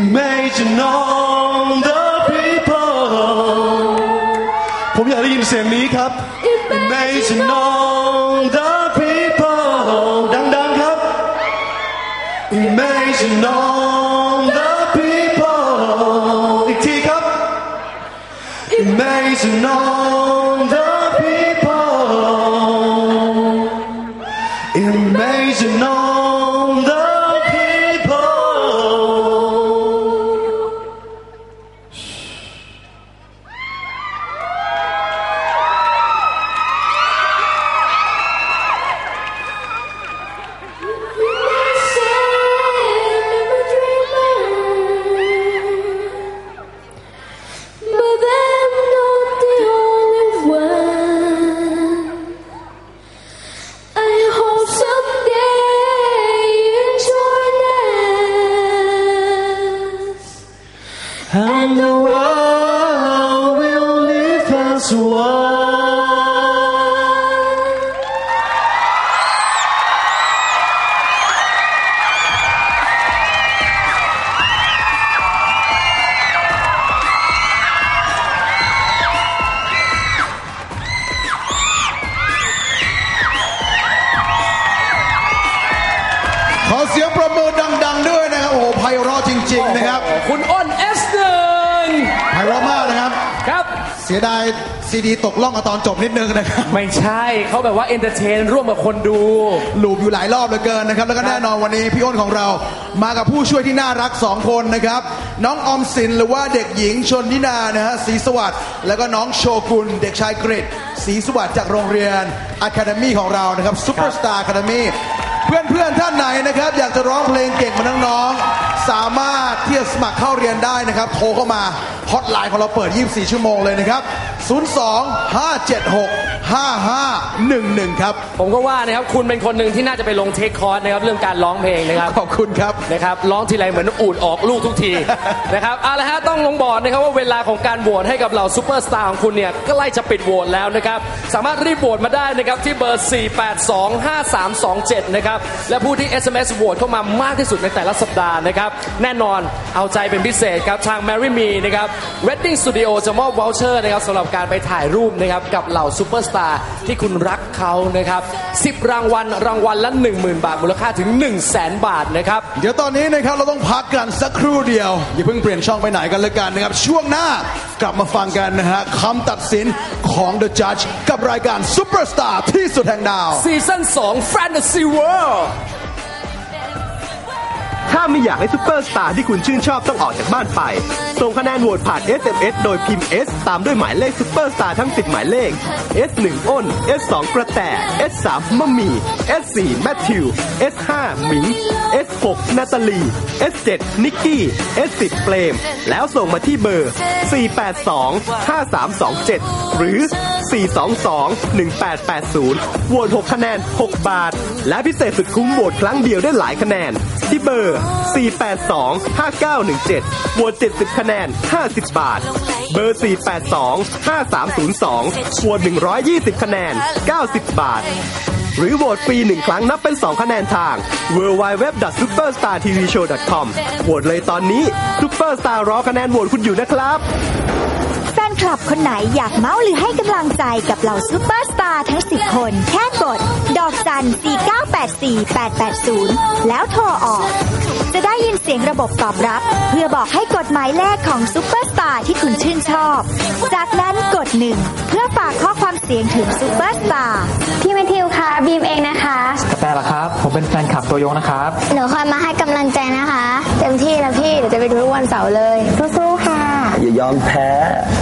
Imagine all the people ผมอยากได้ยินเสียงนี้ครับ Imagine all the people ดังๆครับ Imagine all the people อีกทีครับ Imagine all ๆ สียดายซีดีตกล่องกับตอนจบนิดนึงนะครับไม่ใช่เขาแบบว่าเอนเตอร์เทนร่วมกับคนดู ลูบอยู่หลายรอบเหลือเกินนะครับ แล้วก็แน่นอนวันนี้พี่อ้นของเรามากับผู้ช่วยที่น่ารักสองคนนะครับ น้องออมสินหรือว่าเด็กหญิงชนนินานะฮะศรีสวัสดิ์แล้วก็น้องโชกุนเด็กชายกริดศรีสวัสดิ์จากโรงเรียนอะคาเดมี่ของเรานะครับซูเปอร์สตาร์อะคาเดมี่เพื่อนๆท่านไหนนะครับ อยากจะร้องเพลงเก่งเหมือนน้องๆ สามารถที่จะสมัครเข้าเรียนได้นะครับ โทรเข้ามาฮอตไลน์ของเราเปิด 24 ชั่วโมงเลยนะครับ 02 576 5511 ครับ ผมก็ว่านะครับคุณเป็นคนหนึ่งที่น่าจะไปลงเทคคอร์สนะครับเรื่องการร้องเพลงนะครับขอบคุณครับนะครับร้องทีไรเหมือนอูดออกลูกทุกที นะครับเอาละฮะต้องลงบอกนะครับว่าเวลาของการโหวตให้กับเหล่าซูเปอร์สตาร์ของคุณเนี่ยก็ใกล้จะปิดโหวตแล้วนะครับสามารถรีบโหวตมาได้นะครับที่เบอร์ 4825327 นะครับและผู้ที่ SMS โหวตเข้ามามากที่สุดในแต่ละสัปดาห์นะครับแน่นอนเอาใจเป็นพิเศษครับทาง Mary Me นะครับ Wedding Studio จะมอบ voucher นะครับสำหรับการไปถ่ายรูปนะครับกับเหล่าซูเปอร์สตาร์ที่คุณรักเขานะครับ10 รางวัลรางวัลละ 10,000 บาท มูลค่าถึง 1 0 0 0 0แบาทนะครับ เดี๋ยวตอนนี้นะครับเราต้องพักกันสักครู่เดียว อย่าเพิ่งเปลี่ยนช่องไปไหนกันเลยกันนะครับ ช่วงหน้ากลับมาฟังกันนะฮะคำตัดสินของ The Judge กับรายการ Superstar ที่สุดแห่งดาวซีซั่น2 Fantasy World ถ้าไม่อยากให้ซุปเปอร์สตาร์ที่คุณชื่นชอบต้องออกจากบ้านไป ส่งคะแนนโหวตผ่าน SMS โดยพิมพ์ S ตามด้วยหมายเลขซุปเปอร์สตาร์ทั้ง 10 หมายเลข S1 อ้น S2 กระแต S3 มะหมี่ S4 แมทธิว S5 หมิง S6 นาตาลี S7 นิกกี้ S10 เปรม แล้วส่งมาที่เบอร์ 482-5327หรือ 422-1880โหวต6คะแนน 6 บาท และพิเศษสุดคุ้มโหวตครั้งเดียวได้หลายคะแนน ที่เบอร์ 482-5917โหวต70 คะแนน 50 บาท เบอร์ 482-5302โหวต120 คะแนน 90 บาทหรือโหวตฟรีหนึ่งครั้งนับเป็น 2 คะแนนทาง www.superstartvshow.com โหวตเลยตอนนี้ Superstar รอคะแนนโหวตคุณอยู่นะครับ คลับคนไหนอยากเมาส์หรือให้กำลังใจกับเหล่าซูเปอร์สตาร์ทั้ง 10 คน แค่กด ดอกจัน 4984880 แล้วโทรออก จะได้ยินเสียงระบบตอบรับ เพื่อบอกให้กดหมายเลขของซูเปอร์สตาร์ที่คุณชื่นชอบ จากนั้นกดหนึ่งเพื่อฝากข้อความเสียงถึงซูเปอร์สตาร์พี่แมทธิวคะบีมเองนะคะกาแฟล่ะครับ ผมเป็นแฟนคลับตัวยงนะครับ หนูคอยมาให้กำลังใจนะคะ เต็มที่นะพี่เดี๋ยวจะไปดูทุกวันเสาร์เลยสู้ๆค่ะอ ย่ายอมแพ้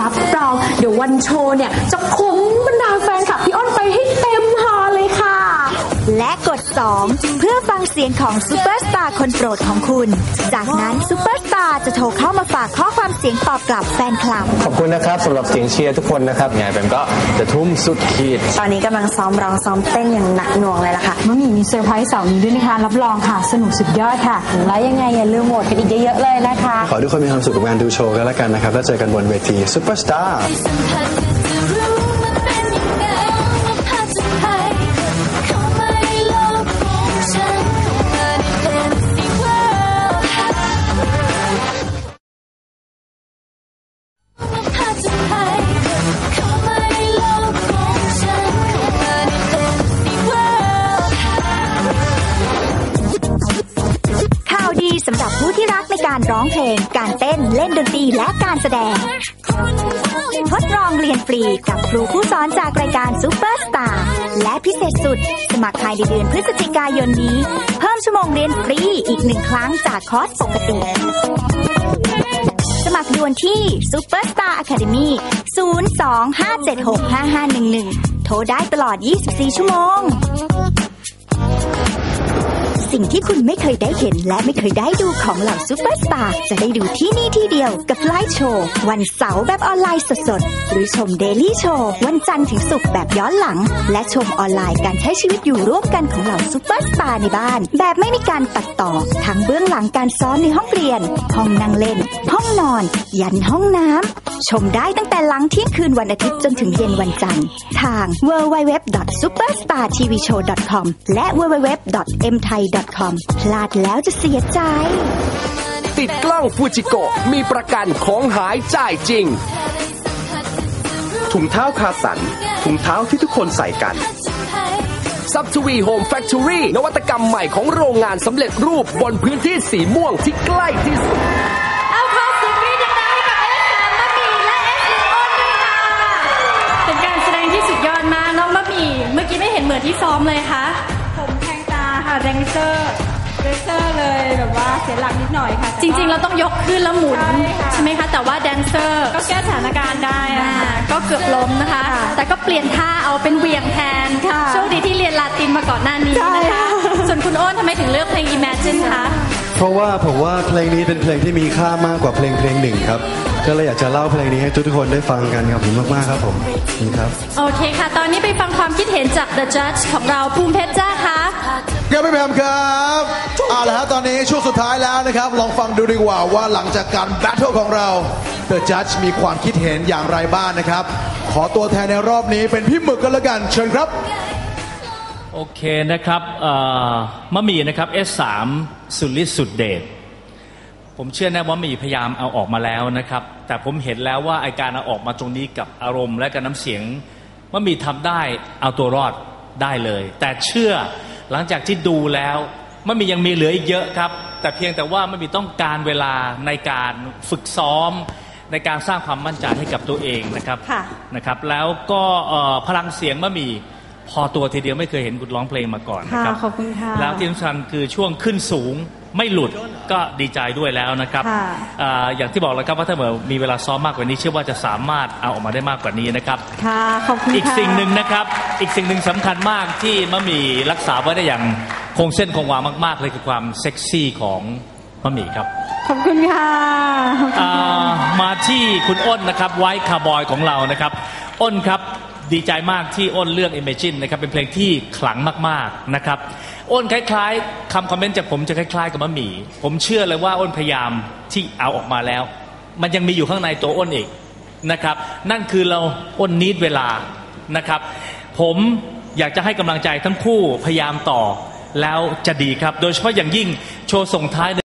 รับรองเดี๋ยววันโชว์เนี่ย จะคุ้มบรรดาแฟนคลับพี่อ้นไปให้เต็มฮอลเลยค่ะ และกด 2 เพื่อฟังเสียงของซูเปอร์สตาร์คนโปรดของคุณ จากนั้นซูเปอร์สตาร์จะโทรเข้ามาฝากข้อความเสียงตอบกลับแฟนคลับ ขอบคุณนะครับสำหรับเสียงเชียร์ทุกคนนะครับไงเป็นก็จะทุ่มสุดขีด ตอนนี้กำลังซ้อมร้องซ้อมเต้นอย่างหนักหน่วงเลยล่ะค่ะมะหมี่มี เซอร์ไพรส์เสาร์นี้ด้วยนะคะรับรองค่ะ สนุกสุดยอดค่ะ แล้วยังไงอย่าลืมโหวตกันอีกเยอะๆเลยนะคะ ขอทุกคนมีความสุขกับงานดูโชว์กันแล้วกันนะครับ แล้วเจอกันบนเวทีซุปเปอร์สตาร์ ร้องเพลง การเต้น เล่นดนตรี และการแสดง ทดลองเรียนฟรีกับครูผู้สอนจากรายการซูเปอร์สตาร์ และพิเศษสุด สมัครภายในเดือนพฤศจิกายนนี้ เพิ่มชั่วโมงเรียนฟรีอีกหนึ่งครั้งจากคอร์สปกติสมัครด่วนที่ Superstar Academy 025765511 โทรได้ตลอด 24 ชั่วโมง สิ่งที่คุณไม่เคยได้เห็นและไม่เคยได้ดูของเหล่าซูเปอร์สตาร์จะได้ดูที่นี่ที่เดียวกับไลฟ์โชว์วันเสาร์แบบออนไลน์สดๆ หรือชมเดลี่โชว์วันจันทร์ถึงศุกร์แบบย้อนหลัง และชมออนไลน์การใช้ชีวิตอยู่ร่วมกันของเหล่าซูเปอร์สตาร์ในบ้าน แบบไม่มีการตัดต่อ ทั้งเบื้องหลังการซ้อมในห้องเรียน ห้องนั่งเล่น ห้องนอน ยันห้องน้ำชมได้ตั้งแต่หลังเที่ยงคืนวันอาทิตย์จนถึงเย็นวันจันทร์ทาง www.superstartvshow.com และ www.mthai www.mthai.com พลาดแล้วจะเสียใจ ติดกล้องฟูจิโกะมีประกันของหายจ่ายจริง ถุงเท้าคาสัน ถุงเท้าที่ทุกคนใส่กันซับทวีโฮมแฟคทอรี่นวัตกรรมใหม่ของโรงงานสำเร็จรูปบนพื้นที่สีม่วงที่ใกล้ที่สุดเอาขอเสียงกรี๊ดดังๆให้กับ S3 มะหมี่และ S1 อ้นด้วยค่ะเป็นการแสดงที่สุดยอดมากน้องมะหมี่เมื่อกี้ไม่เห็นเหมือนที่ซ้อมเลยคะ เซอร์แดนเซอร์เลยแบบว่าเสียหลักนิดหน่อยค่ะจริงๆ เราต้องยกขึ้นแล้วหมุนใช่ค่ะใช่ไหมคะแต่ว่าแดนเซอร์ก็แก้สถานการณ์ได้อ่าอะค่ะก็เกือบล้มนะคะค่ะแต่ก็เปลี่ยนท่าเอาเป็นเหวี่ยงแทนค่ะโชคดีที่เรียนลาตินมาก่อนหน้านี้ใช่นะคะค่ะส่วนคุณอ้นทำไมถึงเลือกเพลง Imagine คะเพราะว่าผมว่าเพลงนี้เป็นเพลงที่มีค่ามากกว่าเพลงเพลงหนึ่งครับก็เลยอยากจะเล่าเพลงนี้ให้ทุกๆคนได้ฟังกันครับผมมากๆครับผมขอบคุณครับ โอเคค่ะ ตอนนี้ไปฟังความคิดเห็นจาก The Judge ของเราภูมิเพชรจ้าคะครับ พี่แพมครับเอาละฮะตอนนี้ช่วงสุดท้ายแล้วนะครับ ลองฟังดูดีกว่าว่าหลังจากการแบทเทิลของเรา The Judge มีความคิดเห็นอย่างไรบ้างนะครับ ขอตัวแทนในรอบนี้เป็นพี่หมึกกันแล้วกัน เชิญครับ โอเคนะครับเอ่อมะหมี่นะครับ S3 สุดฤทธิ์สุดเดชผมเชื่อแน่ว่าหมี่พยายามเอาออกมาแล้วนะครับ แต่ผมเห็นแล้วว่าไอการเอาออกมาตรงนี้กับอารมณ์และกับน้ำเสียงมะหมี่ทำได้เอาตัวรอดได้เลย แต่เชื่อ หลังจากที่ดูแล้วมะหมี่ยังมีเหลืออีกเยอะครับ แต่เพียงแต่ว่ามะหมี่ต้องการเวลาในการฝึกซ้อมในการสร้างความมั่นใจให้กับตัวเองนะครับค่ะนะครับ แล้วก็เอ่อพลังเสียงมะหมี่พอตัวทีเดียวไม่เคยเห็นคุณร้องเพลงมาก่อนนะครับค่ะขอบคุณค่ะแล้วที่สำคัญคือช่วงขึ้นสูงไม่หลุดก็ดีใจด้วยแล้วนะครับค่ะอ่าอย่างที่บอกแล้วครับว่าถ้าเกิดมีเวลาซ้อมมากกว่านี้ เชื่อว่าจะสามารถเอาออกมาได้มากกว่านี้นะครับค่ะขอบคุณอีกค่ะสิ่งหนึ่งนะครับ อีกสิ่งหนึ่งสำคัญมากที่มะหมี่รักษาไว้ได้อย่างคงเส้นคงวามากๆเลยคือความเซ็กซี่ของมะหมี่ครับ ขอบคุณค่ะอ่ามาที่คุณอ้นนะครับไวท์คาร์บอยของเรานะครับ อ้นครับดีใจมากที่อ้นเลือก Imagine นะครับเป็นเพลงที่ขลังมากๆนะครับ อ้นคล้ายๆคำคอมเมนต์จากผมจะคล้ายๆ กับมะหมี่ผมเชื่อเลยว่าอ้นพยายามที่เอาออกมาแล้ว มันยังมีอยู่ข้างในตัวอ้นอีกนะครับ นั่นคือเราอ้นนิดเวลานะครับ ผมอยากจะให้กำลังใจทั้งคู่พยายามต่อแล้วจะดีครับ โดยเฉพาะอย่างยิ่งโชว์ส่งท้าย